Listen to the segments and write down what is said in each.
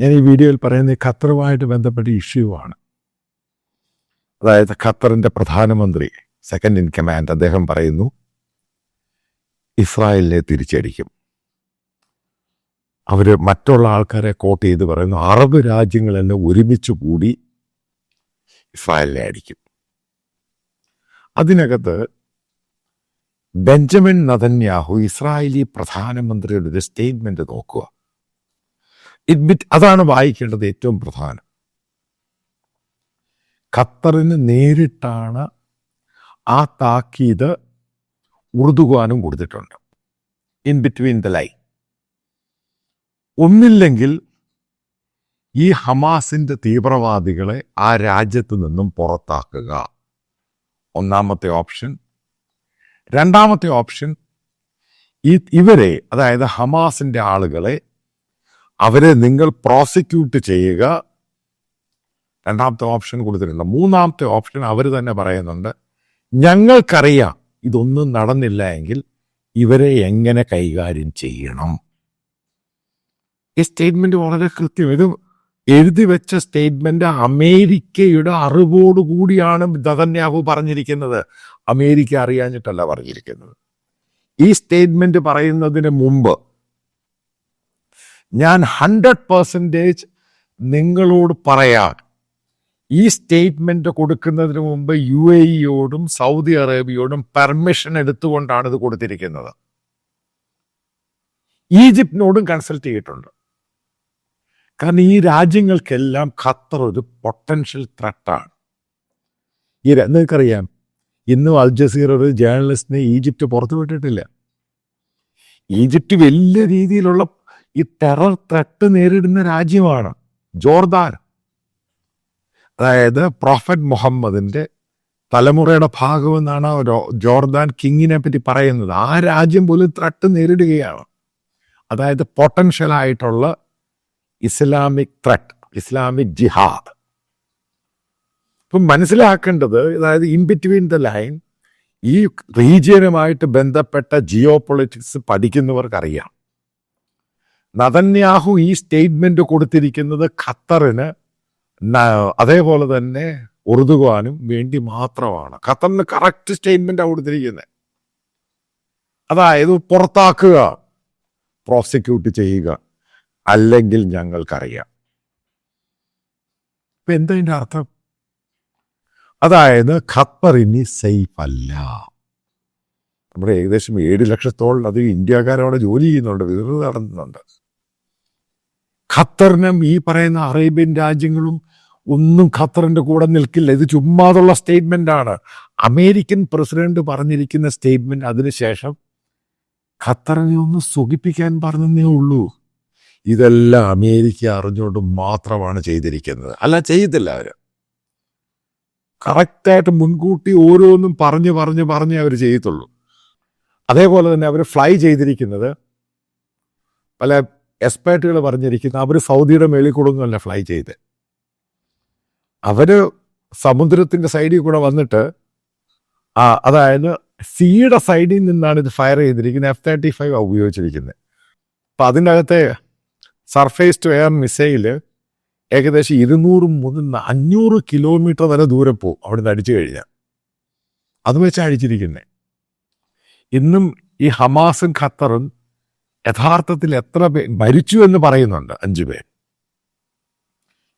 ഞാൻ ഈ വീഡിയോയിൽ പറയുന്നത് ഖത്തറുമായിട്ട് ബന്ധപ്പെട്ട ഇഷ്യൂ ആണ്. അതായത് ഖത്തറിന്റെ പ്രധാനമന്ത്രി സെക്കൻഡ് ഇൻ കമാൻഡ് അദ്ദേഹം പറയുന്നു ഇസ്രായേലിനെ തിരിച്ചടിക്കും. അവർ മറ്റുള്ള ആൾക്കാരെ കോട്ട് ചെയ്ത് പറയുന്നു അറബ് രാജ്യങ്ങൾ തന്നെ ഒരുമിച്ച് കൂടി ഇസ്രായേലിനെ അടിക്കും. അതിനകത്ത് ബെഞ്ചമിൻ നതന്യാഹു ഇസ്രായേലി പ്രധാനമന്ത്രിയുടെ ഒരു സ്റ്റേറ്റ്മെന്റ് നോക്കുക. ഇറ്റ് അതാണ് വായിക്കേണ്ടത് ഏറ്റവും പ്രധാനം. ഖത്തറിന് നേരിട്ടാണ് ആ താക്കീത് ഉറുദുഖാനും കൊടുത്തിട്ടുണ്ട്. ഇൻ ബിറ്റ്വീൻ ദ ലൈ ഒന്നില്ലെങ്കിൽ ഈ ഹമാസിന്റെ തീവ്രവാദികളെ ആ രാജ്യത്ത് നിന്നും പുറത്താക്കുക. ഒന്നാമത്തെ ഓപ്ഷൻ. രണ്ടാമത്തെ ഓപ്ഷൻ ഈ ഇവരെ അതായത് ഹമാസിന്റെ ആളുകളെ അവരെ നിങ്ങൾ പ്രോസിക്യൂട്ട് ചെയ്യുക. രണ്ടാമത്തെ ഓപ്ഷൻ കൊടുത്തിരുന്ന മൂന്നാമത്തെ ഓപ്ഷൻ അവർ തന്നെ പറയുന്നുണ്ട് ഞങ്ങൾക്കറിയാം ഇതൊന്നും നടന്നില്ല എങ്കിൽ ഇവരെ എങ്ങനെ കൈകാര്യം ചെയ്യണം? ഈ സ്റ്റേറ്റ്മെന്റ് വളരെ കൃത്യം. ഇത് എഴുതി വെച്ച സ്റ്റേറ്റ്മെന്റ് അമേരിക്കയുടെ അറിവോടുകൂടിയാണ് ദതന്യാഹു പറഞ്ഞിരിക്കുന്നത്. അമേരിക്ക അറിയാഞ്ഞിട്ടല്ല പറഞ്ഞിരിക്കുന്നത്. ഈ സ്റ്റേറ്റ്മെന്റ് പറയുന്നതിന് മുമ്പ് ഞാൻ ഹൺഡ്രഡ് പെർസെന്റേജ് നിങ്ങളോട് പറയാം. ഈ സ്റ്റേറ്റ്മെന്റ് കൊടുക്കുന്നതിന് മുമ്പ് യു എ ഇയോടും സൗദി അറേബ്യയോടും പെർമിഷൻ എടുത്തുകൊണ്ടാണ് ഇത് കൊടുത്തിരിക്കുന്നത്. ഈജിപ്തിനോടും കൺസൾട്ട് ചെയ്തിട്ടുണ്ട്. കാരണം ഈ രാജ്യങ്ങൾക്കെല്ലാം ഖത്തർ ഒരു പൊട്ടൻഷ്യൽ ത്രട്ടാണ് ഈ നിങ്ങൾക്കറിയാം ഇന്നും അൽ ജസീർ ഒരു ജേർണലിസ്റ്റിനെ ഈജിപ്റ്റ് പുറത്തുവിട്ടിട്ടില്ല. ഈജിപ്റ്റ് വലിയ രീതിയിലുള്ള ഈ ടെറർ ത്രട്ട് നേരിടുന്ന രാജ്യമാണ് ജോർദാൻ. അതായത് പ്രോഫറ്റ് മുഹമ്മദിന്റെ തലമുറയുടെ ഭാഗമെന്നാണ് ജോർദാൻ കിങ്ങിനെ പറ്റി പറയുന്നത്. ആ രാജ്യം പോലും ത്രട്ട് നേരിടുകയാണ്. അതായത് പൊട്ടൻഷ്യൽ ആയിട്ടുള്ള ഇസ്ലാമിക് ത്രട്ട് ഇസ്ലാമിക് ജിഹാദ്. ഇപ്പം മനസ്സിലാക്കേണ്ടത് അതായത് ഇൻ ബിറ്റ്വീൻ ദ ലൈൻ ഈ റീജിയനുമായിട്ട് ബന്ധപ്പെട്ട ജിയോ പൊളിറ്റിക്സ് പഠിക്കുന്നവർക്കറിയാം. നതന്യാഹു ഈ സ്റ്റേറ്റ്മെന്റ് കൊടുത്തിരിക്കുന്നത് ഖത്തറിന് അതേപോലെ തന്നെ ഉറുദുവാനും വേണ്ടി മാത്രമാണ്. ഖത്തറിന് കറക്റ്റ് സ്റ്റേറ്റ്മെന്റ് കൊടുത്തിരിക്കുന്നത്. അതായത് പുറത്താക്കുക പ്രോസിക്യൂട്ട് ചെയ്യുക അല്ലെങ്കിൽ ഞങ്ങൾക്കറിയാം. ഇപ്പൊ എന്താ അർത്ഥം? അതായത് ഖത്തർ ഇനി സേഫ് അല്ല. നമ്മുടെ ഏകദേശം ഏഴ് ലക്ഷത്തോളം അത് ഇന്ത്യക്കാരവിടെ ജോലി ചെയ്യുന്നുണ്ട് വിതരണം നടത്തുന്നുണ്ട്. ഖത്തറിനും ഈ പറയുന്ന അറേബ്യൻ രാജ്യങ്ങളും ഒന്നും ഖത്തറിന്റെ കൂടെ നിൽക്കില്ല. ഇത് ചുമ്മാതുള്ള സ്റ്റേറ്റ്മെന്റ് ആണ്. അമേരിക്കൻ പ്രസിഡന്റ് പറഞ്ഞിരിക്കുന്ന സ്റ്റേറ്റ്മെന്റ് അതിനുശേഷം ഖത്തറിനെ ഒന്ന് സുഖിപ്പിക്കാൻ പറഞ്ഞതേ ഉള്ളൂ. ഇതെല്ലാം അമേരിക്ക അറിഞ്ഞുകൊണ്ട് മാത്രമാണ് ചെയ്തിരിക്കുന്നത്. അല്ല ചെയ്തില്ല അവർ കറക്റ്റായിട്ട് മുൻകൂട്ടി ഓരോന്നും പറഞ്ഞ് പറഞ്ഞ് പറഞ്ഞ് അവർ ചെയ്യത്തുള്ളൂ. അതേപോലെ തന്നെ അവർ ഫ്ലൈ ചെയ്തിരിക്കുന്നത് പല എക്സ്പേർട്ടുകൾ പറഞ്ഞിരിക്കുന്നത് അവർ സൗദിയുടെ മേളിൽ കൊടുങ്ങല്ല ഫ്ലൈ ചെയ്ത്. അവർ സമുദ്രത്തിന്റെ സൈഡിൽ കൂടെ വന്നിട്ട് ആ അതായത് സീയുടെ സൈഡിൽ നിന്നാണ് ഇത് ഫയർ ചെയ്തിരിക്കുന്നത്. എഫ് തേർട്ടി ഫൈവ് ഉപയോഗിച്ചിരിക്കുന്നത്. അപ്പം അതിന്റെ അകത്തെ സർഫേസ് ടു എയർ മിസൈൽ ഏകദേശം ഇരുന്നൂറ് മുതൽ അഞ്ഞൂറ് കിലോമീറ്റർ വരെ ദൂരെ പോകും അവിടെ നിന്ന് അടിച്ചു കഴിഞ്ഞാൽ അത് വെച്ചാണ് അടിച്ചിരിക്കുന്നത് ഇന്നും ഈ ഹമാസും ഖത്തറും യഥാർത്ഥത്തിൽ എത്ര പേർ മരിച്ചു എന്ന് പറയുന്നുണ്ട് അഞ്ചു പേർ.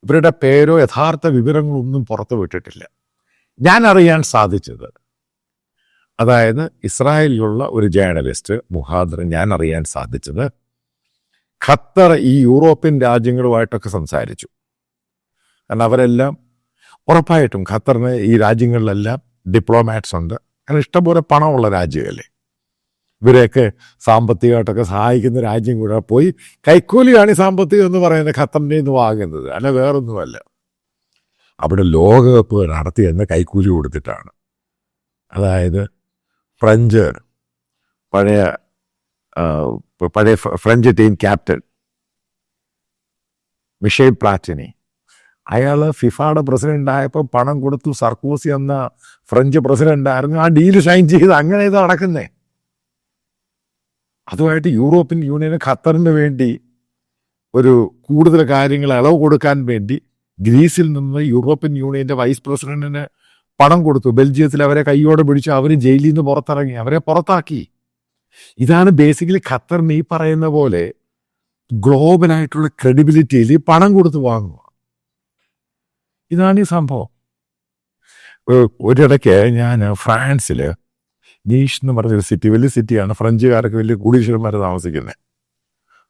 ഇവരുടെ പേരോ യഥാർത്ഥ വിവരങ്ങളോ ഒന്നും പുറത്തു വിട്ടിട്ടില്ല. ഞാൻ അറിയാൻ സാധിച്ചത് അതായത് ഇസ്രായേലിലുള്ള ഒരു ജേർണലിസ്റ്റ് മുഹാദർ ഞാൻ അറിയാൻ സാധിച്ചത് ഖത്തർ ഈ യൂറോപ്യൻ രാജ്യങ്ങളുമായിട്ടൊക്കെ സംസാരിച്ചു. കാരണം അവരെല്ലാം ഉറപ്പായിട്ടും ഖത്തറിന് ഈ രാജ്യങ്ങളിലെല്ലാം ഡിപ്ലോമാറ്റ്സ് ഉണ്ട്. കാരണം ഇഷ്ടംപോലെ പണമുള്ള രാജ്യമല്ലേ ഇവരെയൊക്കെ സാമ്പത്തികമായിട്ടൊക്കെ സഹായിക്കുന്ന രാജ്യം കൂടെ പോയി കൈക്കൂലിയാണ് ഈ സാമ്പത്തികം എന്ന് പറയുന്നത് ഖത്തറിന്റെ നിന്ന് വാങ്ങുന്നത്. അല്ല വേറൊന്നുമല്ല. അവിടെ ലോകകപ്പ് നടത്തിയെന്ന് കൈക്കൂലി കൊടുത്തിട്ടാണ്. അതായത് ഫ്രഞ്ച് പഴയ പഴയ French team captain Michel Platini. അയാൾ ഫിഫയുടെ പ്രസിഡന്റ് ആയപ്പോൾ പണം കൊടുത്തു സർക്കോസി എന്ന ഫ്രഞ്ച് പ്രസിഡന്റ് ആയിരുന്നു ആ ഡീൽ സൈൻ ചെയ്ത് അങ്ങനെ ഇത് നടക്കുന്നേ. അതുമായിട്ട് യൂറോപ്യൻ യൂണിയന് ഖത്തറിന് വേണ്ടി ഒരു കൂടുതൽ കാര്യങ്ങൾ ഇളവ് കൊടുക്കാൻ വേണ്ടി ഗ്രീസിൽ നിന്ന് യൂറോപ്യൻ യൂണിയന്റെ വൈസ് പ്രസിഡന്റിന് പണം കൊടുത്തു. ബെൽജിയത്തിൽ അവരെ കൈയോടെ പിടിച്ചു അവർ ജയിലിൽ നിന്ന് പുറത്തിറങ്ങി. അവരെ പുറത്താക്കി. ഇതാണ് ബേസിക്കലി ഖത്തറിന് ഈ പറയുന്ന പോലെ ഗ്ലോബലായിട്ടുള്ള ക്രെഡിബിലിറ്റിയിൽ പണം കൊടുത്ത് വാങ്ങുക. ഇതാണ് ഈ സംഭവം. ഒരിടയ്ക്ക് ഞാൻ ഫ്രാൻസിൽ നീഷ് എന്ന് പറഞ്ഞൊരു സിറ്റി വലിയ സിറ്റിയാണ് ഫ്രഞ്ചുകാരൊക്കെ വലിയ കൂടീശ്വരന്മാർ താമസിക്കുന്നത്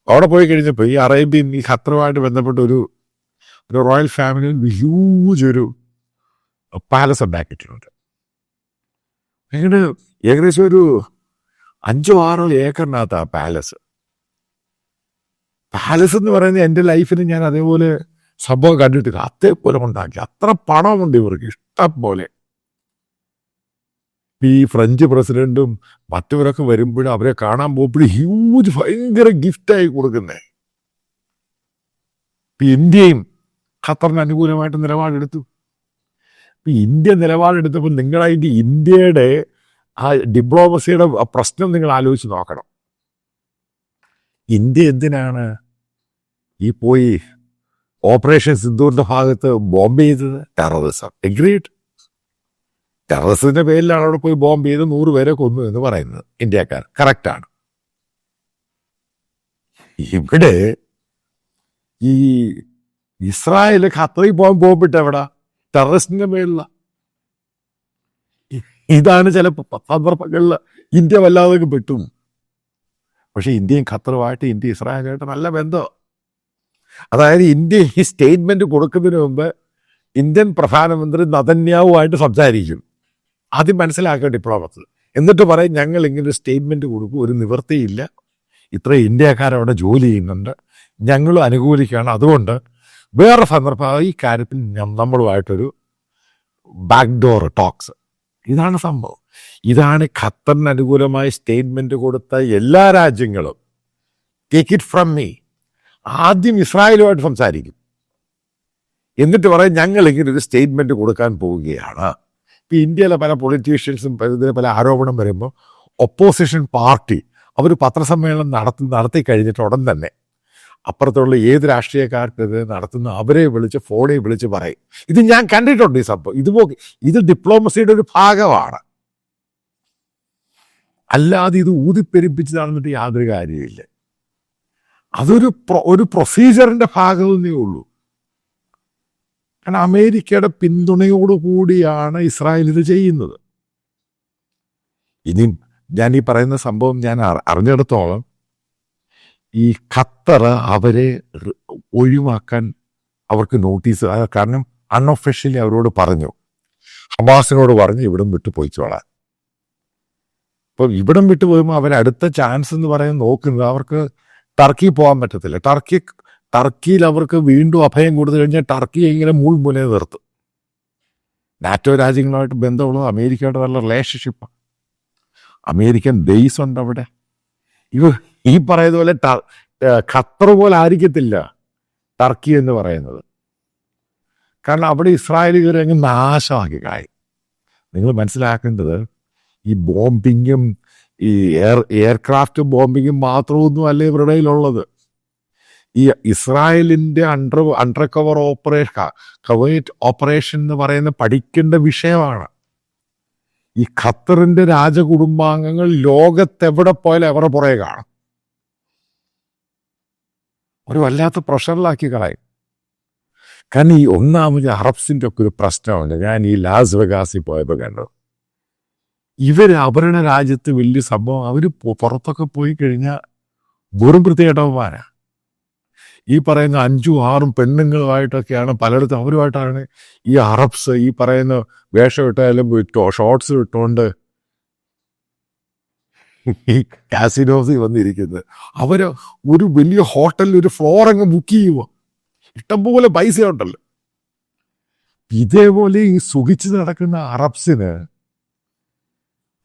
അവിടെ പോയി കഴിഞ്ഞപ്പോൾ ഈ അറേബ്യൻ ഈ ഖത്തറുമായിട്ട് ബന്ധപ്പെട്ട ഒരു ഒരു റോയൽ ഫാമിലി ഹ്യൂജ് ഒരു പാലസ് ഉണ്ടാക്കിയിട്ടുണ്ട്. അങ്ങനെ ഏകദേശം ഒരു അഞ്ചോ ആറോ ഏക്കറിനകത്ത് ആ പാലസ് പാലസ് എന്ന് പറയുന്നത് എന്റെ ലൈഫിന് ഞാൻ അതേപോലെ സംഭവം കണ്ടിട്ടില്ല. അതേപോലെ ഉണ്ടാക്കി. അത്ര പണമുണ്ട് ഇവർക്ക്. ഇഷ്ടം പോലെ. ഈ ഫ്രഞ്ച് പ്രസിഡന്റും മറ്റവരൊക്കെ വരുമ്പോഴും അവരെ കാണാൻ പോകുമ്പോഴും ഹ്യൂജ് ഭയങ്കര ഗിഫ്റ്റായി കൊടുക്കുന്നേ. ഇപ്പം ഇന്ത്യയും ഖത്തറിന് അനുകൂലമായിട്ട് നിലപാടെടുത്തു. ഇപ്പം ഇന്ത്യ നിലപാടെടുത്തപ്പോൾ നിങ്ങളായിട്ട് ഇന്ത്യയുടെ ആ ഡിപ്ലോമസിയുടെ പ്രശ്നം നിങ്ങൾ ആലോചിച്ച് നോക്കണം. ഇന്ത്യ എന്തിനാണ് ഈ പോയി ഓപ്പറേഷൻ സിന്ദൂറിന്റെ ഭാഗത്ത് ബോംബെ ചെയ്തത്? ടെററിസം എഗ്രീഡ് ടെററിസത്തിന്റെ പേരിലാണ് അവിടെ പോയി ബോംബ് ചെയ്ത് നൂറ് പേരെ കൊന്നു എന്ന് പറയുന്നത് ഇന്ത്യക്കാർ. കറക്റ്റാണ് ഇവിടെ ഈ ഇസ്രായേൽ ഖത്തറിൽ പോകാൻ ബോംബിട്ട് എവിടാ? ടെററിസ്റ്റിന്റെ മേളില. ഇതാണ് ചില സന്ദർഭങ്ങളിൽ ഇന്ത്യ വല്ലാതെ പെട്ടും. പക്ഷെ ഇന്ത്യയും ഖത്തറുമായിട്ട് ഇന്ത്യ ഇസ്രായേലായിട്ട് നല്ല ബന്ധം. അതായത് ഇന്ത്യ ഈ സ്റ്റേറ്റ്മെന്റ് കൊടുക്കുന്നതിന് മുമ്പ് ഇന്ത്യൻ പ്രധാനമന്ത്രി നതന്യാവുമായിട്ട് സംസാരിക്കും. ആദ്യം മനസ്സിലാക്കുക ഡിപ്ലോമത്തിൽ എന്നിട്ട് പറയും ഞങ്ങൾ ഇങ്ങനെ സ്റ്റേറ്റ്മെന്റ് കൊടുക്കും ഒരു നിവൃത്തിയില്ല. ഇത്ര ഇന്ത്യക്കാരവിടെ ജോലി ചെയ്യുന്നുണ്ട്. ഞങ്ങളും അനുകൂലിക്കുകയാണ്. അതുകൊണ്ട് വേറെ സന്ദർഭം ഈ കാര്യത്തിൽ നമ്മളുമായിട്ടൊരു ബാക്ക്ഡോർ ടോക്സ് ഇതാണ് സംഭവം. ഇതാണ് ഖത്തറിന് അനുകൂലമായി സ്റ്റേറ്റ്മെന്റ് കൊടുത്ത എല്ലാ രാജ്യങ്ങളും. ടേക്ക് ഇറ്റ് ഫ്രം മീ ആദ്യം ഇസ്രായേലുമായിട്ട് സംസാരിക്കും. എന്നിട്ട് പറയും ഞങ്ങൾ ഇങ്ങനെ ഒരു സ്റ്റേറ്റ്മെന്റ് കൊടുക്കാൻ പോവുകയാണ്. ഇപ്പൊ ഇന്ത്യയിലെ പല പൊളിറ്റീഷ്യൻസും ഇതിന് പല ആരോപണം വരുമ്പോൾ ഒപ്പോസിഷൻ പാർട്ടി അവർ പത്രസമ്മേളനം നടത്തി നടത്തി കഴിഞ്ഞിട്ട് ഉടൻ തന്നെ അപ്പുറത്തുള്ള ഏത് രാഷ്ട്രീയക്കാർക്കെതിരെ നടത്തുന്ന അവരെ വിളിച്ച് ഫോണിൽ വിളിച്ച് പറയും. ഇത് ഞാൻ കണ്ടിട്ടുണ്ട് ഈ സംഭവം. ഇതുപോ ഇത് ഡിപ്ലോമസിയുടെ ഒരു ഭാഗമാണ്. അല്ലാതെ ഇത് ഊതിപ്പെരിപ്പിച്ചതാണെന്നിട്ട് യാതൊരു കാര്യമില്ല അതൊരു ഒരു പ്രൊസീജറിന്റെ ഭാഗമെന്നേ ഉള്ളൂ. കാരണം അമേരിക്കയുടെ പിന്തുണയോടുകൂടിയാണ് ഇസ്രായേൽ ഇത് ചെയ്യുന്നത്. ഇനി ഞാൻ ഈ പറയുന്ന സംഭവം ഞാൻ അറി- അറിഞ്ഞിടത്തോളം ഈ ഖത്തർ അവരെ ഒഴിവാക്കാൻ അവർക്ക് നോട്ടീസ് കാരണം അൺഒഫീഷ്യലി അവരോട് പറഞ്ഞു. ഹമാസിനോട് പറഞ്ഞു ഇവിടം വിട്ടു പോയിച്ചോളാൻ ഇപ്പം ഇവിടം വിട്ടു പോകുമ്പോൾ അവരടുത്ത ചാൻസ് എന്ന് പറയുന്നത് നോക്കുന്നത് അവർക്ക് ടർക്കി പോകാൻ പറ്റത്തില്ല. ടർക്കി ടർക്കിയിൽ അവർക്ക് വീണ്ടും അഭയം കൊടുത്തു കഴിഞ്ഞാൽ ടർക്കി ഇങ്ങനെ മുൾമുനെ നിർത്തും? നാറ്റോ രാജ്യങ്ങളുമായിട്ട് ബന്ധമുള്ളത് അമേരിക്കയുടെ നല്ല റിലേഷൻഷിപ്പാണ് അമേരിക്കൻ ബേസ് ഉണ്ട് അവിടെ. ഇവ ഈ പറയുന്ന പോലെ ഖത്തർ പോലെ ആയിരിക്കത്തില്ല ടർക്കി എന്ന് പറയുന്നത്. കാരണം അവിടെ ഇസ്രായേലി കയറി അങ്ങ് നാശമാക്കി കായി നിങ്ങൾ മനസ്സിലാക്കേണ്ടത് ഈ ബോംബിങ്ങും ഈ എയർ എയർക്രാഫ്റ്റ് ബോംബിങ്ങും മാത്രമൊന്നും അല്ല ഇവരുടെ കയ്യിലുള്ളത്? ഈ ഇസ്രായേലിന്റെ under undercover operation covert operation എന്ന് പറയുന്ന പഠിക്കേണ്ട വിഷയമാണ്. ഈ ഖത്തറിന്റെ രാജകുടുംബാംഗങ്ങൾ ലോകത്തെവിടെ പോയാലും അവരുടെ പുറകെ കാണും. ഒരു വല്ലാത്ത പ്രഷറിലാക്കി കളയും. കാരണം ഈ ഒന്നാമത് അറബ്സിന്റെ ഒക്കെ ഒരു പ്രശ്നമുണ്ട്. ഞാൻ ഈ ലാസ് വെഗാസിൽ പോയപ്പോൾ കണ്ടു. ഇവർ അവരുടെ രാജ്യത്ത് വലിയ സംഭവം. അവർ പുറത്തൊക്കെ പോയി കഴിഞ്ഞാൽ വെറും വൃത്തികേട്ടവന്മാരാ ഈ പറയുന്ന അഞ്ചും ആറും പെണ്ണുങ്ങളുമായിട്ടൊക്കെയാണ് പലയിടത്തും അവരുമായിട്ടാണ് ഈ അറബ്സ് ഈ പറയുന്ന വേഷം ഇട്ടാലും ഇട്ടോ ഷോർട്സ് ഇട്ടുകൊണ്ട് ഈ കാസിനോസിൽ വന്നിരിക്കുന്നത്. അവർ ഒരു വലിയ ഹോട്ടലിൽ ഒരു ഫ്ലോർ അങ്ങ് ബുക്ക് ചെയ്യുക ഇഷ്ടംപോലെ പൈസ ഉണ്ടല്ലോ. ഇതേപോലെ ഈ സുഖിച്ച് നടക്കുന്ന അറബ്സിന്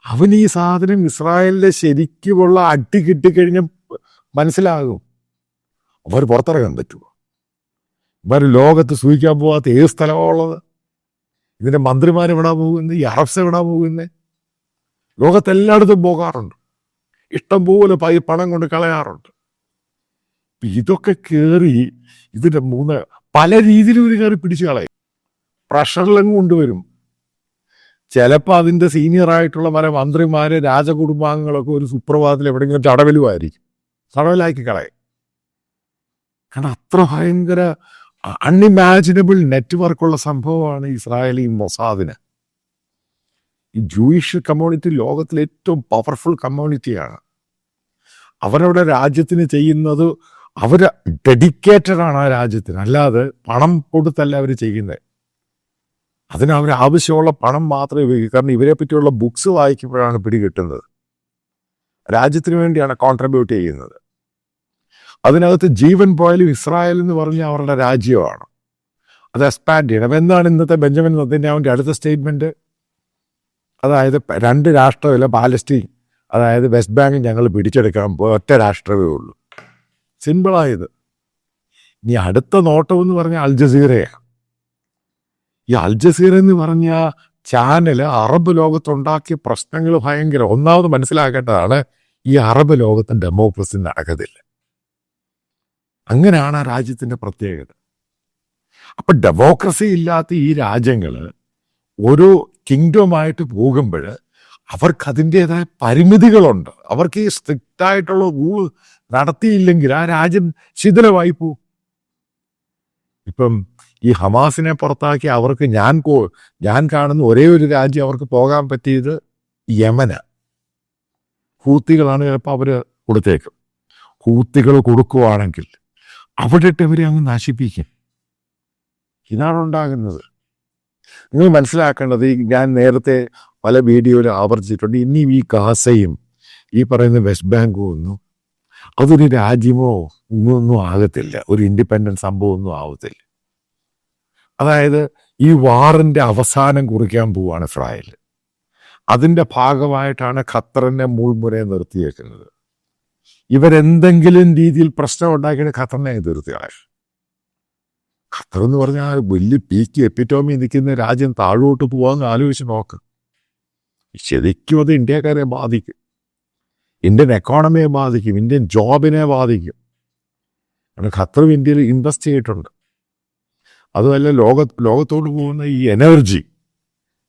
അവൻ ഈ സാധനം ഇസ്രായേലിന്റെ ശരിക്കുമുള്ള അടി കിട്ടിക്കഴിഞ്ഞ മനസ്സിലാകും. അവർ പുറത്തിറങ്ങാൻ പറ്റുമോ? ഇവർ ലോകത്ത് സൂചിക്കാൻ പോകാത്ത ഏത് സ്ഥലമാണുള്ളത് ഇതിന്റെ മന്ത്രിമാർ വിടാൻ പോകുന്നത് ഈ അറബ്സ് വിടാൻ പോകുന്നത് ലോകത്തെല്ലായിടത്തും പോകാറുണ്ട്. ഇഷ്ടംപോലെ പൈ പണം കൊണ്ട് കളയാറുണ്ട്. ഇതൊക്കെ കയറി ഇതിന്റെ മൂന്ന് പല രീതിയിലും ഇത് കയറി പിടിച്ചു കളയും. പ്രഷറിലും കൊണ്ടുവരും. ചിലപ്പോൾ അതിന്റെ സീനിയർ ആയിട്ടുള്ള പല മന്ത്രിമാർ രാജകുടുംബാംഗങ്ങളൊക്കെ ഒരു സുപ്രഭാതത്തിൽ എവിടെയെങ്കിലും തടവലുമായിരിക്കും തടവലാക്കി കളയും. കാരണം അത്ര ഭയങ്കര അൺഇമാജിനബിൾ നെറ്റ്വർക്കുള്ള സംഭവമാണ് ഇസ്രായേലി മൊസാദിന്. ഈ ജൂയിഷ് കമ്മ്യൂണിറ്റി ലോകത്തിലെ ഏറ്റവും പവർഫുൾ കമ്മ്യൂണിറ്റിയാണ് അവരവിടെ രാജ്യത്തിന് ചെയ്യുന്നത് അവർ ഡെഡിക്കേറ്റഡ് ആണ് ആ രാജ്യത്തിന്. അല്ലാതെ പണം കൊടുത്തല്ല അവർ ചെയ്യുന്നത് അതിന് അവർ ആവശ്യമുള്ള പണം മാത്രമേ ഉപയോഗിക്കൂ. കാരണം ഇവരെ പറ്റിയുള്ള ബുക്സ് വായിക്കുമ്പോഴാണ് പിടികിട്ടുന്നത്. രാജ്യത്തിന് വേണ്ടിയാണ് കോൺട്രിബ്യൂട്ട് ചെയ്യുന്നത്. അതിനകത്ത് ജീവൻ പോയാലും ഇസ്രായേൽ എന്ന് പറഞ്ഞ അവരുടെ രാജ്യമാണ്. അത് എക്സ്പാൻഡ് ചെയ്യണം. എന്നാണ് ഇന്നത്തെ ബെഞ്ചമിൻ നദിന്യാവിന്റെ അടുത്ത സ്റ്റേറ്റ്മെന്റ് അതായത് രണ്ട് രാഷ്ട്രമില്ല പാലസ്റ്റീൻ അതായത് വെസ്റ്റ് ബാങ്ക് ഞങ്ങൾ പിടിച്ചെടുക്കാൻ ഒറ്റ രാഷ്ട്രമേ ഉള്ളൂ. സിമ്പിളായത് ഇനി അടുത്ത നോട്ടം എന്ന് പറഞ്ഞാൽ അൽ ഈ അൽ ജസീറ എന്ന് പറഞ്ഞ ചാനൽ അറബ് ലോകത്തുണ്ടാക്കിയ പ്രശ്നങ്ങൾ ഭയങ്കര. ഒന്നാമത് മനസ്സിലാക്കേണ്ടതാണ് ഈ അറബ് ലോകത്ത് ഡെമോക്രസി നടക്കത്തില്ല. അങ്ങനെയാണ് ആ രാജ്യത്തിന്റെ പ്രത്യേകത. അപ്പൊ ഡെമോക്രസി ഇല്ലാത്ത ഈ രാജ്യങ്ങൾ ഒരു കിങ്ഡമായിട്ട് പോകുമ്പോൾ അവർക്ക് അതിന്റെതായ പരിമിതികളുണ്ട്. അവർക്ക് ഈ സ്ട്രിക്റ്റ് ആയിട്ടുള്ള റൂൾ നടത്തിയില്ലെങ്കിൽ ആ രാജ്യം ശിഥിലമായി പോകും. ഇപ്പം ഈ ഹമാസിനെ പുറത്താക്കി അവർക്ക് ഞാൻ ഞാൻ കാണുന്ന ഒരേ ഒരു രാജ്യം അവർക്ക് പോകാൻ പറ്റിയത് യമന. ഹൂത്തികളാണ് ചിലപ്പോൾ അവർ കൊടുത്തേക്കും. ഹൂത്തികൾ കൊടുക്കുവാണെങ്കിൽ അവിടെ ഇട്ട് ഇവരെ അങ്ങ് നശിപ്പിക്കും. ഇതാണ് ഉണ്ടാകുന്നത്. നിങ്ങൾ മനസ്സിലാക്കേണ്ടത് ഞാൻ നേരത്തെ പല വീഡിയോയിൽ ആവർത്തിച്ചിട്ടുണ്ട്. ഇനിയും ഈ ഗാസയും ഈ പറയുന്ന വെസ്റ്റ് ബാങ്കും ഒന്നും അതൊരു രാജ്യമോ ഒന്നും ആകത്തില്ല. ഒരു ഇൻഡിപെൻഡന്റ് സംഭവം ഒന്നും ആവത്തില്ല. അതായത് ഈ വാറിന്റെ അവസാനം കുറിക്കാൻ പോവാണ് ഇസ്രായേൽ അതിന്റെ ഭാഗമായിട്ടാണ് ഖത്തറിനെ മുൾമുരയെ നിർത്തിയേക്കുന്നത്. ഇവരെന്തെങ്കിലും രീതിയിൽ പ്രശ്നം ഉണ്ടാക്കിയിട്ട് ഖത്തറിനെ എതിർത്തിയാണ് ഖത്തർ എന്ന് പറഞ്ഞാൽ വലിയ പീക്ക് എപ്പിറ്റോമി നിൽക്കുന്ന രാജ്യം താഴോട്ട് പോവാന്ന് ആലോചിച്ച് നോക്ക്. ശരിക്കും അത് ഇന്ത്യക്കാരെ ബാധിക്കും. ഇന്ത്യൻ എക്കോണമിയെ ബാധിക്കും. ഇന്ത്യൻ ജോബിനെ ബാധിക്കും. കാരണം ഖത്തറും ഇന്ത്യയിൽ ഇൻവെസ്റ്റ് ചെയ്തിട്ടുണ്ട്. അതുമല്ല ലോക ലോകത്തോട് പോകുന്ന ഈ എനർജി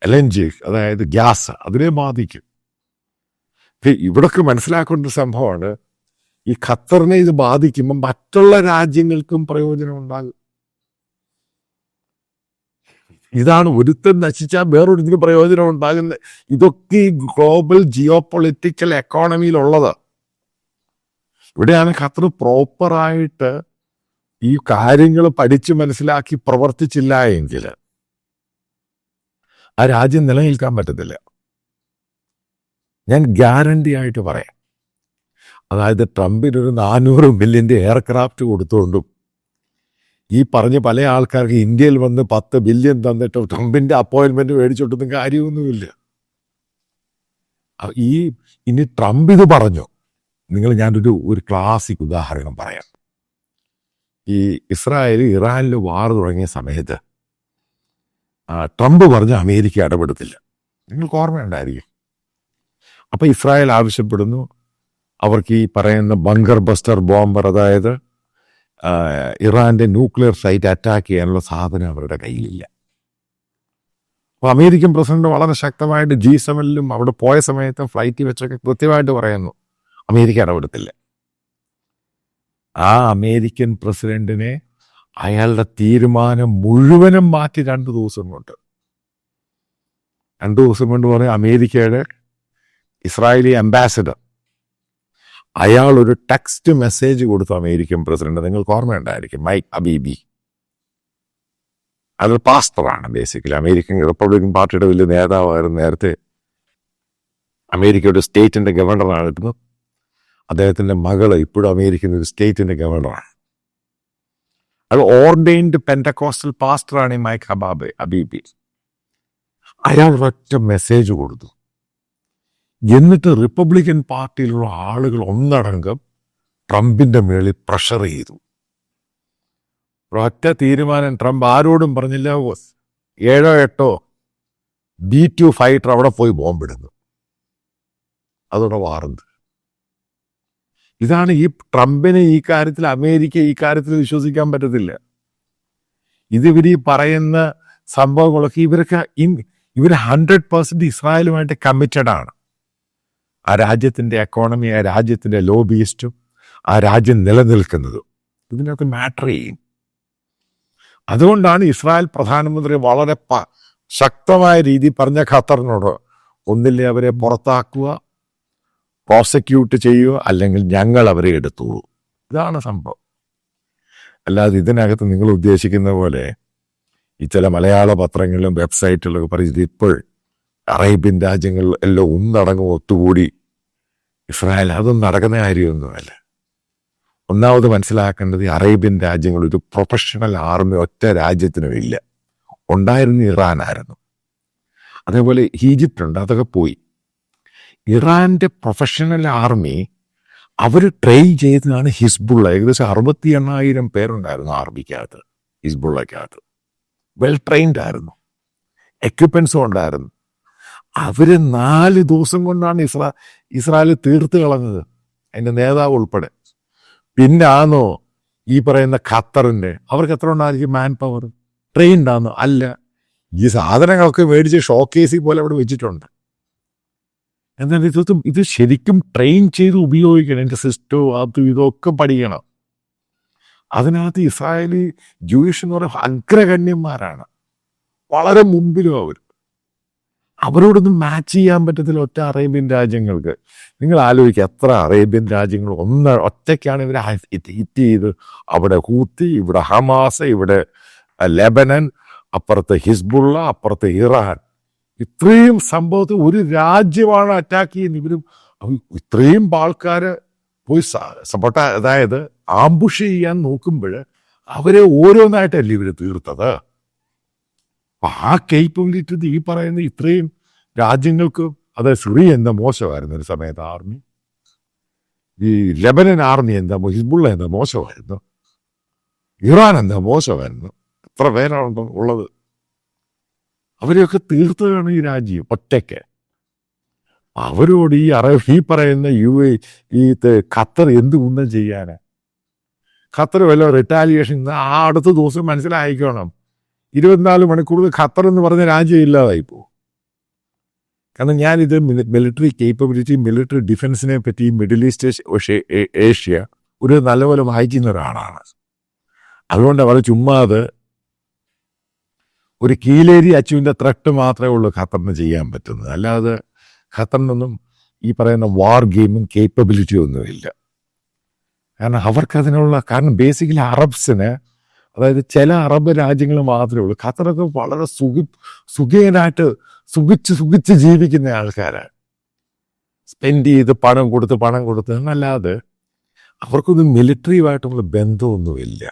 എൽ എൻ ജി അതായത് ഗ്യാസ് അതിനെ ബാധിക്കും. ഇവിടൊക്കെ മനസ്സിലാക്കേണ്ട സംഭവമാണ് ഈ ഖത്തറിനെ ഇത് ബാധിക്കുമ്പോൾ മറ്റുള്ള രാജ്യങ്ങൾക്കും പ്രയോജനം ഉണ്ടാകും. ഇതാണ് ഒരുത്തൻ നശിച്ചാൽ വേറൊരുത്തിന് പ്രയോജനം ഉണ്ടാകുന്നത്. ഇതൊക്കെ ഈ ഗ്ലോബൽ ജിയോ പൊളിറ്റിക്കൽ എക്കോണമിയിലുള്ളത് ഇവിടെയാണ് ഖത്തർ പ്രോപ്പറായിട്ട് ഈ കാര്യങ്ങൾ പഠിച്ച് മനസ്സിലാക്കി പ്രവർത്തിച്ചില്ല എങ്കിൽ ആ രാജ്യം നിലനിൽക്കാൻ പറ്റത്തില്ല. ഞാൻ ഗ്യാരണ്ടി ആയിട്ട് പറയാം. അതായത് ട്രംപിന് ഒരു നാനൂറ് ബില്യന്റെ എയർക്രാഫ്റ്റ് കൊടുത്തുകൊണ്ടും ഈ പറഞ്ഞ പല ആൾക്കാർക്ക് ഇന്ത്യയിൽ വന്ന് പത്ത് ബില്യൺ തന്നിട്ട് ട്രംപിന്റെ അപ്പോയിൻമെന്റ് മേടിച്ചിട്ടൊന്നും കാര്യമൊന്നുമില്ല. ഈ ഇനി ട്രംപ് ഇത് പറഞ്ഞു? നിങ്ങൾ ഞാനൊരു ഒരു ക്ലാസിക് ഉദാഹരണം പറയാം. ഈ ഇസ്രായേൽ ഇറാനിൽ വാർ തുടങ്ങിയ സമയത്ത് ട്രംപ് പറഞ്ഞ അമേരിക്ക ഇടപെടത്തില്ല. നിങ്ങൾക്ക് ഓർമ്മയുണ്ടായിരിക്കും. അപ്പോൾ ഇസ്രായേൽ ആവശ്യപ്പെടുന്നു അവർക്ക് ഈ പറയുന്ന ബങ്കർ ബസ്റ്റർ ബോംബർ അതായത് ഇറാന്റെ ന്യൂക്ലിയർ സൈറ്റ് അറ്റാക്ക് ചെയ്യാനുള്ള സാധനം അവരുടെ കയ്യിലില്ല. അപ്പോൾ അമേരിക്കൻ പ്രസിഡന്റ് വളരെ ശക്തമായിട്ട് ജി സെവനിലും അവിടെ പോയ സമയത്തും ഫ്ലൈറ്റിൽ വെച്ചൊക്കെ കൃത്യമായിട്ട് പറയുന്നു അമേരിക്ക ഇടപെടത്തില്ല. ആ അമേരിക്കൻ പ്രസിഡന്റിനെ അയാളുടെ തീരുമാനം മുഴുവനും മാറ്റി രണ്ട് ദിവസം കൊണ്ട്. രണ്ടു ദിവസം കൊണ്ട് പറയും അമേരിക്കയുടെ ഇസ്രായേലി അംബാസിഡർ അയാൾ ഒരു ടെക്സ്റ്റ് മെസ്സേജ് കൊടുത്തു അമേരിക്കൻ പ്രസിഡന്റ് നിങ്ങൾക്ക് ഓർമ്മയുണ്ടായിരിക്കും മൈക്ക് അബീബി. അതൊരു പാസ്റ്ററാണ് ബേസിക്കലി അമേരിക്കൻ റിപ്പബ്ലിക്കൻ പാർട്ടിയുടെ വലിയ നേതാവായിരുന്നു നേരത്തെ. അമേരിക്കയുടെ സ്റ്റേറ്റിന്റെ ഗവർണറായിരുന്നു അദ്ദേഹത്തിന്റെ മകൾ ഇപ്പോഴും അമേരിക്കൻ ഒരു സ്റ്റേറ്റിന്റെ ഗവർണറാണ് അത് ഓർഡൈൻഡ് പെൻഡക്കോസ്റ്റൽ പാസ്റ്ററാണ് ഈ മൈക്ക് ഹബാബ് അബീബി. അയാൾ ഒരൊറ്റ മെസ്സേജ് കൊടുത്തു. എന്നിട്ട് റിപ്പബ്ലിക്കൻ പാർട്ടിയിലുള്ള ആളുകൾ ഒന്നടങ്കം ട്രംപിന്റെ മേളിൽ പ്രഷർ ചെയ്തു. ഒറ്റ തീരുമാനം ട്രംപ് ആരോടും പറഞ്ഞില്ല. "ഓ, ഏഴോ എട്ടോ ബി ടു ഫൈറ്റർ അവിടെ പോയി ബോംബിടുന്നു. അതോടെ വാറുന്നത് ഇതാണ് ഈ ട്രംപിനെ ഈ കാര്യത്തിൽ അമേരിക്ക ഈ കാര്യത്തിൽ വിശ്വസിക്കാൻ പറ്റത്തില്ല. ഇതിവർ ഈ പറയുന്ന സംഭവങ്ങളൊക്കെ ഇവരൊക്കെ ഇവർ ഹൺഡ്രഡ് പേഴ്സെന്റ് ഇസ്രായേലുമായിട്ട് കമ്മിറ്റഡ് ആണ്. ആ രാജ്യത്തിന്റെ എക്കോണമി ആ രാജ്യത്തിന്റെ ലോബിയിസ്റ്റും ആ രാജ്യം നിലനിൽക്കുന്നതും ഇതിനൊക്കെ മാറ്റർ ചെയ്യും. അതുകൊണ്ടാണ് ഇസ്രായേൽ പ്രധാനമന്ത്രി വളരെ പ- ശക്തമായ രീതി പറഞ്ഞ ഖത്തറിനോട് ഒന്നില്ലേ അവരെ പുറത്താക്കുക പ്രോസിക്യൂട്ട് ചെയ്യുക അല്ലെങ്കിൽ ഞങ്ങൾ അവരെ എടുത്തോളൂ. ഇതാണ് സംഭവം. അല്ലാതെ ഇതിനകത്ത് നിങ്ങൾ ഉദ്ദേശിക്കുന്ന പോലെ ഈ ചില മലയാള പത്രങ്ങളിലും വെബ്സൈറ്റുകളിലൊക്കെ പറയുന്നത് ഇപ്പോൾ അറേബ്യൻ രാജ്യങ്ങൾ എല്ലാം ഒന്നടങ്ങും ഒത്തുകൂടി. ഇസ്രായേൽ അതൊന്നും നടക്കുന്ന കാര്യമൊന്നുമല്ല. ഒന്നാമത് മനസ്സിലാക്കേണ്ടത് അറേബ്യൻ രാജ്യങ്ങൾ ഒരു പ്രൊഫഷണൽ ആർമി ഒറ്റ രാജ്യത്തിനും ഇല്ല. ഉണ്ടായിരുന്ന ഇറാനായിരുന്നു അതേപോലെ ഈജിപ്റ്റ് ഉണ്ട് അതൊക്കെ പോയി. ഇറാന്റെ പ്രൊഫഷണൽ ആർമി അവർ ട്രെയിൻ ചെയ്തതാണ് ഹിസ്ബുള്ള. ഏകദേശം അറുപത്തി എണ്ണായിരം പേരുണ്ടായിരുന്നു ആർമിക്കകത്ത് ഹിസ്ബുള്ളക്കകത്ത്. വെൽ ട്രെയിൻഡ് ആയിരുന്നു. എക്യുപ്മെന്റ്സും ഉണ്ടായിരുന്നു അവർ നാല് ദിവസം കൊണ്ടാണ് ഇസ്രാ ഇസ്രായേൽ തീർത്ത് കളഞ്ഞത്. അതിന്റെ നേതാവ് ഉൾപ്പെടെ. പിന്നെ ആണോ ഈ പറയുന്ന ഖത്തറിന്റെ അവർക്ക് എത്ര ഉണ്ടായിരിക്കും മാൻ പവർ ട്രെയിൻഡ് ആണോ അല്ല. ഈ സാധനങ്ങളൊക്കെ മേടിച്ച് ഷോക്കേസി പോലെ അവിടെ വെച്ചിട്ടുണ്ട്. എന്നാൽ ഇതൊന്നും ഇത് ശരിക്കും ട്രെയിൻ ചെയ്ത് ഉപയോഗിക്കണം. എന്റെ സിസ്റ്റവും അതും ഇതൊക്കെ പഠിക്കണം. അതിനകത്ത് ഇസ്രായേലി ജൂയിഷ് എന്ന് പറയുന്ന അഗ്രഗണ്യന്മാരാണ്. വളരെ മുമ്പിലും അവർ അവരോടൊന്നും മാച്ച് ചെയ്യാൻ പറ്റത്തില്ല ഒറ്റ അറേബ്യൻ രാജ്യങ്ങൾക്ക്. നിങ്ങൾ ആലോചിക്കുക എത്ര അറേബ്യൻ രാജ്യങ്ങൾ ഒന്ന് ഒറ്റയ്ക്കാണ് ഇവരെ ഹീറ്റ് ചെയ്ത് അവിടെ ഹൂത്തി ഇവിടെ ഹമാസ് ഇവിടെ ലെബനൻ അപ്പുറത്ത് ഹിസ്ബുള്ള അപ്പുറത്ത് ഇറാൻ. ഇത്രയും സംഭവത്തിൽ ഒരു രാജ്യമാണ് അറ്റാക്ക് ചെയ്യുന്നത്. ഇവരും ഇത്രയും ആൾക്കാർ പോയി സപ്പോർട്ട അതായത് ആംബുഷ് ചെയ്യാൻ നോക്കുമ്പോൾ അവരെ ഓരോന്നായിട്ടല്ലേ ഇവർ തീർത്തത്? അപ്പൊ ആ കേപ്പബിലിറ്റി ഈ പറയുന്ന ഇത്രയും രാജ്യങ്ങൾക്ക് അത് സിറി എന്താ മോശമായിരുന്നു ഒരു സമയത്ത് ആർമി? ഈ ലെബനൻ ആർമി എന്താ ഹിസ്ബുള്ള എന്താ മോശമായിരുന്നു? ഇറാൻ എന്താ മോശമായിരുന്നു? എത്ര പേരാണ് ഉള്ളത്? അവരെയൊക്കെ തീർത്തതാണ് ഈ രാജ്യം ഒറ്റയ്ക്ക്. അവരോട് ഈ അറ ഈ പറയുന്ന യു എ ഈ ഖത്തർ എന്ത് ഗുണം ചെയ്യാനാ? ഖത്തർ വല്ല റിട്ടാലിയേഷൻ ആ അടുത്ത ദിവസം മനസ്സിലായിക്കോണം. ഇരുപത്തിനാല് മണിക്കൂർ ഖത്തർ എന്ന് പറഞ്ഞ രാജ്യം ഇല്ലാതായി പോകും കാരണം ഞാനിത് മിലിറ്ററി കേപ്പബിലിറ്റി മിലിറ്ററി ഡിഫൻസിനെ പറ്റി മിഡിൽ ഈസ്റ്റ് ഏഷ്യ- ഒരു നല്ലപോലെ വായിക്കുന്ന ഒരാളാണ്. അതുകൊണ്ട് അവർ ചുമ്മാതെ ഒരു കീലേരി അച്ചുവിന്റെ ത്രട്ട് മാത്രമേ ഉള്ളൂ ഖത്തറിന് ചെയ്യാൻ പറ്റുന്നത്. അല്ലാതെ ഖത്തറിനൊന്നും ഈ പറയുന്ന വാർ ഗെയിമും കേപ്പബിലിറ്റി ഒന്നുമില്ല. കാരണം അവർക്കതിനുള്ള കാരണം ബേസിക്കലി അറബ്സിന് അതായത് ചില അറബ് രാജ്യങ്ങൾ മാത്രമേ ഉള്ളൂ. ഖത്തറൊക്കെ വളരെ സുഖി സുഖേനായിട്ട് സുഖിച്ച് സുഖിച്ച് ജീവിക്കുന്ന ആൾക്കാരാണ്. സ്പെൻഡ് ചെയ്ത് പണം കൊടുത്ത് പണം കൊടുത്ത് എന്നല്ലാതെ അവർക്കൊന്നും മിലിറ്ററിയുമായിട്ടുള്ള ബന്ധമൊന്നുമില്ല.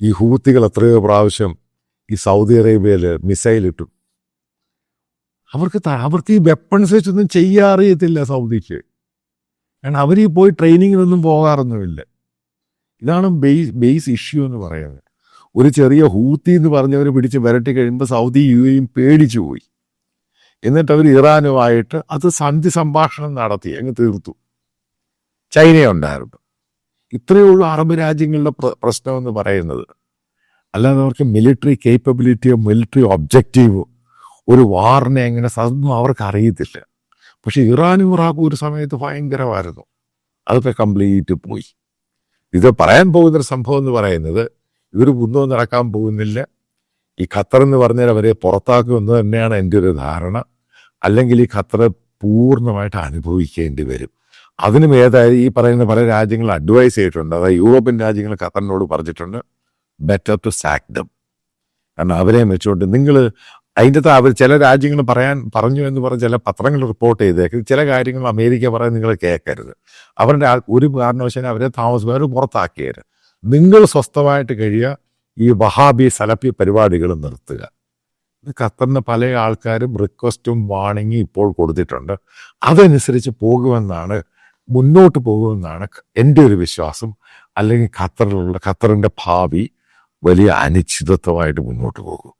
ഈ ഹൂത്തികൾ എത്രയോ പ്രാവശ്യം ഈ സൗദി അറേബ്യയിൽ മിസൈൽ ഇട്ടു അവർക്ക് അവർക്ക് ഈ വെപ്പൺസ് വെച്ചൊന്നും ചെയ്യാറിയത്തില്ല സൗദിക്ക്. കാരണം അവർ ഈ പോയി ട്രെയിനിങ്ങിനൊന്നും പോകാറൊന്നുമില്ല. ഇതാണ് ബേസ് ബേസ് ഇഷ്യൂ എന്ന് പറയുന്നത്. ഒരു ചെറിയ ഹൂത്തി എന്ന് പറഞ്ഞവർ പിടിച്ച് വരട്ടി കഴിയുമ്പോൾ സൗദി യു എയും പേടിച്ചു പോയി. എന്നിട്ട് അവർ ഇറാനുമായിട്ട് അത് സന്ധി സംഭാഷണം നടത്തി അങ്ങ് തീർത്തു. ചൈനയുണ്ടായിരുന്നു. ഇത്രയേ ഉള്ളൂ അറബ് രാജ്യങ്ങളുടെ പ്ര- പ്രശ്നം എന്ന് പറയുന്നത്. അല്ലാതെ അവർക്ക് മിലിറ്ററി കേപ്പബിലിറ്റിയോ മിലിറ്ററി ഒബ്ജക്റ്റീവോ ഒരു വാറിനെ എങ്ങനെ അതൊന്നും അവർക്ക് അറിയത്തില്ല. പക്ഷെ ഇറാനും ഇറാഖും ഒരു സമയത്ത് ഭയങ്കരമായിരുന്നു. അതൊക്കെ കംപ്ലീറ്റ് പോയി. ഇത് പറയാൻ പോകുന്നൊരു സംഭവം എന്ന് പറയുന്നത് ഇവർ ഒന്നും നടക്കാൻ പോകുന്നില്ല. ഈ ഖത്തർ എന്ന് പറഞ്ഞാൽ അവരെ പുറത്താക്കുമെന്ന് തന്നെയാണ് എന്റെ ഒരു ധാരണ. അല്ലെങ്കിൽ ഈ ഖത്തർ പൂർണമായിട്ട് അനുഭവിക്കേണ്ടി വരും. അതിനും ഏതായാലും ഈ പറയുന്ന പല രാജ്യങ്ങളും അഡ്വൈസ് ചെയ്തിട്ടുണ്ട്. അതായത് യൂറോപ്യൻ രാജ്യങ്ങൾ ഖത്തറിനോട് പറഞ്ഞിട്ടുണ്ട് ബെറ്റർ ടു സാക്ക് ദം കാരണം അവരെ വെച്ചുകൊണ്ട് നിങ്ങൾ അതിന്റെ അവർ ചില രാജ്യങ്ങൾ പറയാൻ പറഞ്ഞു എന്ന് പറഞ്ഞ ചില പത്രങ്ങൾ റിപ്പോർട്ട് ചെയ്തേക്കും. ചില കാര്യങ്ങൾ അമേരിക്ക പറയാൻ നിങ്ങൾ കേൾക്കരുത്. അവരുടെ ഒരു കാരണവശാലും അവരെ താമസിക്കാർ പുറത്താക്കിയത് നിങ്ങൾ സ്വസ്ഥമായിട്ട് കഴിയുക ഈ വഹാബി സലഫി പരിപാടികൾ നിർത്തുക. ഖത്തറിന് പല ആൾക്കാരും റിക്വസ്റ്റും വാണിങ്ങും ഇപ്പോൾ കൊടുത്തിട്ടുണ്ട്. അതനുസരിച്ച് പോകുമെന്നാണ് മുന്നോട്ട് പോകുമെന്നാണ് എന്റെ ഒരു വിശ്വാസം. അല്ലെങ്കിൽ ഖത്തറിലുള്ള ഖത്തറിന്റെ ഭാവി വലിയ അനിശ്ചിതത്വമായിട്ട് മുന്നോട്ട് പോകും.